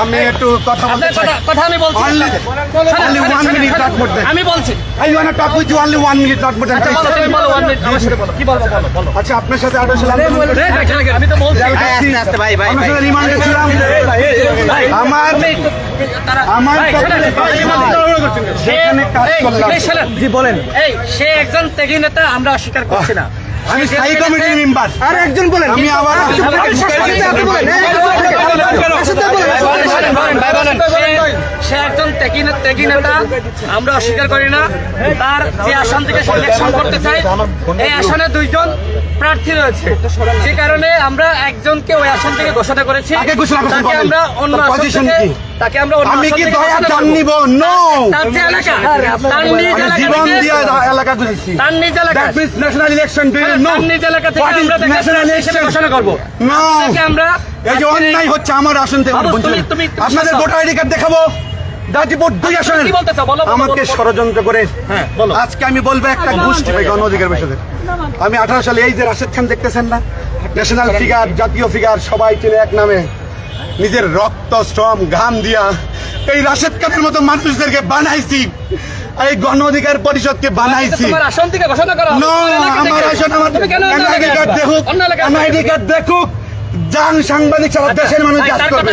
আমি একটু কথা বলতে কথা- আমি বলছি। Only- শোনেন, only one শোনেন, minute, not more than- আমি বলছি। I want to talk with you only one minute, not more than আচ্ছা বলো তুমি seconds. বলো one minute, আমার সাথে বলো। কি বলব বলো বলো। আচ্ছা আপনার সাথে আরও ছিলাম আমি তো বলছি। আমার সাথে রিমান্ডে ছিলাম। আমার আমার ভাই, ভাই, সেখানে কাজ করলাম। জি বলেন। এই সে একজন ত্যাগী নেতা আমরা অস্বীকার করছি না। আমি স্থায়ী কমিটির মেম্বার আর একজন বলেন আমি আবার আপনি বলেন, আপনি বলেন, সে- একজন ত্যাগী নেতা আমরা অস্বীকার করি না। তার যে আসন থেকে সে ইলেকশন করতে চাই এই আসনে দুইজন প্রার্থী রয়েছে। যে কারণে আমরা একজনকে ওই আসন থেকে ঘোষণা করেছি। তাকে। আমরা অন্য আসন থেকে তাকে আমরা অন্য আমি কি দয়া দান নিব নো তার যে এলাকা। তার নিজ এলাকা জীবন দিয়ে এলাকা তার নিজ এলাকা। That means national election do you know তার নিজ এলাকা থেকে আমরা ন্যাশনাল প্রার্থী হিসেবে ইলেকশন ঘোষণা করব। নো তাকে আমরা এই যে অন্যায় হচ্ছে আমার আসন থেকে বঞ্চিত। আপনাদের। ভোটার আইডি কার্ড দেখাবো? গাজীপুর দুই আচ্ছা, আমাকে ষড়যন্ত্র করে হ্যাঁ, আজকে আমি বলব একটা গোষ্ঠী ভাই গণ অধিকার আমি আঠারো সালে এই যে রাশেদ খান দেখতেছেন না? ন্যাশনাল ফিগার জাতীয় ফিগার সবাই চিনে এক নামে। নিজের রক্ত শ্রম ঘাম দিয়া এই রাশেদ খানের মতো মানুষদেরকে বানাইছি। এই গণ অধিকার পরিষদকে বানাইছি। তোমার আসন থেকে ঘোষণা করা। হবে। নো তোমার এলাকা আমার। আসন আমার অন্য কার্ড দেখুক। যান সাংবাদিক সারা আচ্ছা, দেশের মানুষ কাজ করবে।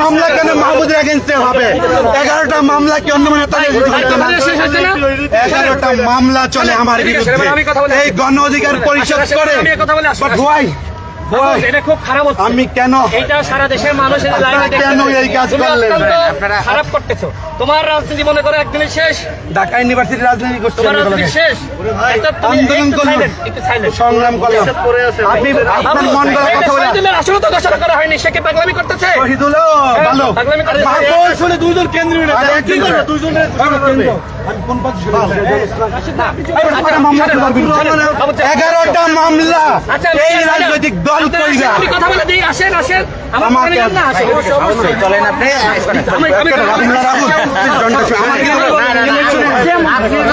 মামলা কেন মাহমুদের এগেনস্টে হবে? এগারোটা মামলা কি অন্য মানে তাদের ভাই, তোমাদের শেষ হচ্ছে না? এগারোটা মামলা চলে আমার বিরুদ্ধে। এই গণ অধিকার পরিষদ করে আমি কথা বলে আসছি। But why? Babu, Why? এটা খুব খারাপ হচ্ছে আমি কেন এইটা সারা দেশের মানুষের লাইনে কেন এই কাজ করলেন? অত্যন্ত খারাপ করতেছো তোমার রাজনীতি মনে করো একদিনের শেষ ঢাকা ইউনিভার্সিটি রাজনীতি করছি তোমার রাজনীতি শেষ আন্দোলন একটু করলাম silent, একটু silent। সংগ্রাম করলাম আপনি আপনার মন গড়া কথা বলে শহীদুলের আসনও তো ঘোষণা করা হয়নি সে কি পাগলামি করতেছে শহীদুল ভালো পাগলামি করতেছে। মাহফুজ দুইজন কেন্দ্রীয় নেতা কি করে দুইজনের আমি কোন পদ এগারোটা মামলা আচ্ছা, এই আচ্ছা, রাজনৈতিক দল কইরা। আমি কথা বলে দিই আসেন আসেন। আমার আমাকে- যান না আসেন চলেন আপনি। আমি- আমি- মামলা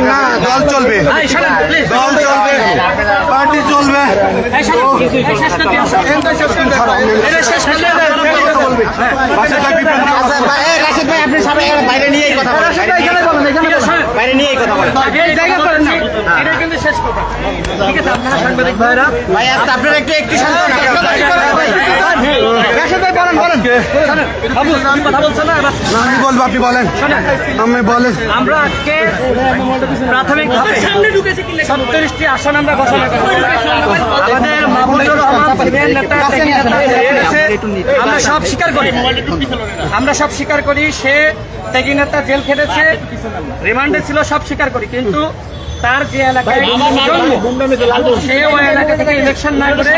না দল চলবে। দল চলবে। পার্টি চলবে। আপনি বাইরে নিয়েই কথা বলেন। বাইরে নিয়েই কথা বলেন। এই জায়গা করেন না। এটা কিন্তু শেষ কথা। ঠিক আছে আপনারা সাংবাদিক ভাইরা ভাই, আজকে আপনারা একটু একটু শান্ত হন। বাবু তুমি কথা বলছো না এবার না, আমি বলব আপনি বলেন। আমি বলেন আমরা আজকে প্রাথমিক সত্তরিশটি আসন আমরা ঘোষণা আমাদের মাহমুদুর। আমরা সব স্বীকার করি। আমরা সব স্বীকার করি সে ত্যাগী নেতা জেল খেটেছে রিমান্ডে ছিল সব স্বীকার করি। কিন্তু তার যে এলাকায় সে ওই এলাকা থেকে ইলেকশন না করে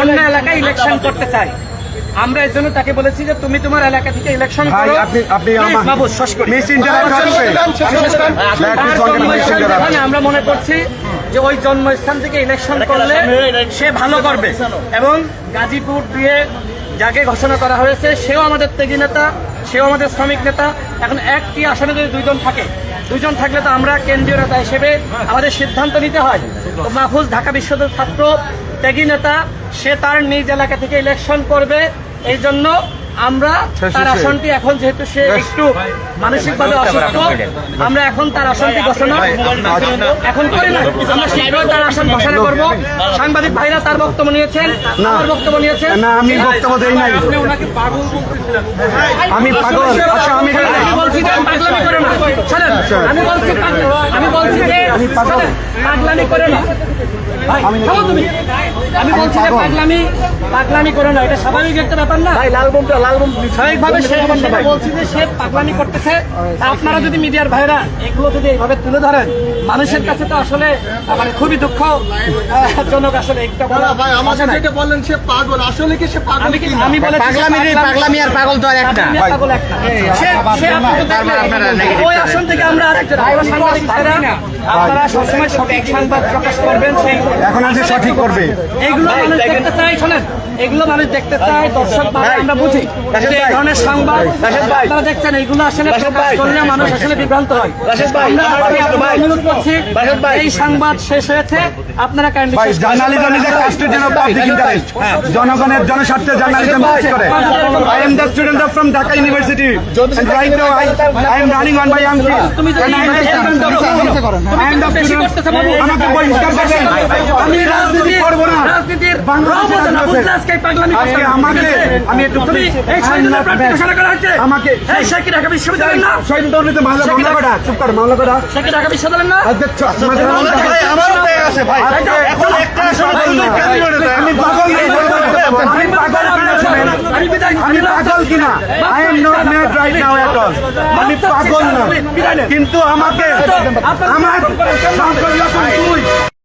অন্য এলাকায় ইলেকশন করতে চায়। আমরা এর জন্য তাকে বলেছি যে তুমি তোমার এলাকা থেকে ইলেকশন করো। আপনি আপনি আমরা মনে করছি যে ওই জন্মস্থান থেকে ইলেকশন করলে সে ভালো করবে। এবং গাজীপুর দিয়ে যাকে ঘোষণা করা হয়েছে সেও আমাদের ত্যাগী নেতা সেও আমাদের শ্রমিক নেতা। এখন একটি আসনে যদি দুইজন থাকে দুইজন থাকলে তো আমরা কেন্দ্রীয় নেতা হিসেবে আমাদের সিদ্ধান্ত নিতে হয়। তো মাহফুজ ঢাকা বিশ্ববিদ্যালয়ের ছাত্র ত্যাগী নেতা, সে তার নিজ এলাকা থেকে ইলেকশন করবে। এই জন্য আমরা তার আসনটি এখন যেহেতু সে একটু মানসিকভাবে অসুস্থ আমরা এখন তার আসনটি ঘোষণা এখন করি না আমরা শীঘ্রই তার আসন ঘোষণা করব। সাংবাদিক ভাইরা তার বক্তব্য নিয়েছেন আমার বক্তব্য নিয়েছেন। না আমি বক্তব্য দেই নাই। আপনি ওনাকে পাগল বলতেছিলেন। আমি পাগল। আচ্ছা আমি বলছি যে পাগলামি করে না। আমি বলছি পাগল- আমি বলছি যে পাগল। পাগলামি করে না। আমি বলছি যে পাগলামি পাগলামি করে না এটা স্বাভাবিক একটা ব্যাপার না। লাল বোমটা লাল বোম। স্বাভাবিকভাবে সে বলছি যে সে পাগলামি করতেছে। আপনারা যদি মিডিয়ার ভাইরা এগুলো যদি এইভাবে তুলে ধরেন মানুষের কাছে তো আসলে মানে খুবই দুঃখ জনক আসলে একটা বলা ভাই আমাকে যেটা বললেন সে পাগল। আসলে কি সে পাগল কি? আমি বলেছি পাগলামি রে, পাগলামি আর পাগল তো আর একটা। পাগল একটা। সে- সে মানে আপনারা ওই আসন থেকে আমরা আরেকজন আমরা সাংবাদিক ভাইরা, আপনারা সবসময় সঠিক সংবাদ প্রকাশ করবেন সেই এখন আছে সঠিক করবে। এগুলো মানুষ দেখতে চায় শোনেন। এগুলো মানুষ দেখতে চায় দর্শক ভাই আমরা বুঝি। এই ধরনের সংবাদ আপনারা দেখছেন এগুলো আসলে প্রকাশ করলে মানুষ আসলে বিভ্রান্ত হয়। আমরা অনুরোধ করছি এই সংবাদ শেষ হয়েছে আপনারা কাইন্ডলি ভাই journalism is a constitution of public interest জনগণের জনস্বার্থে জার্নালিজম কাজ করে। I am the student of from Dhaka university and right now I I am running on my I am the babu. আমাকে বহিষ্কার করবেন। আমি রাজনীতি করব না। রাজনীতির আজকে? আমাকে আমি একটু তুমি এই শহীদুল্লাহ প্রার্থী ঘোষণা করা হয়েছে? আমাকে এই সে কি ঢাকা বিশ্ববিদ্যালয়ের না মামলা মামলা করা চুপ কর মামলা করা। সে কি ঢাকা বিশ্ববিদ্যালয়ের না অধ্যক্ষ ভাই আমার হয়ে গেছে ভাই। এখন একটা আমি পাগল আমি পাগল আমি পাগল কিনা? I am not mad right now at all আমি পাগল না। কিন্তু আমাকে আমার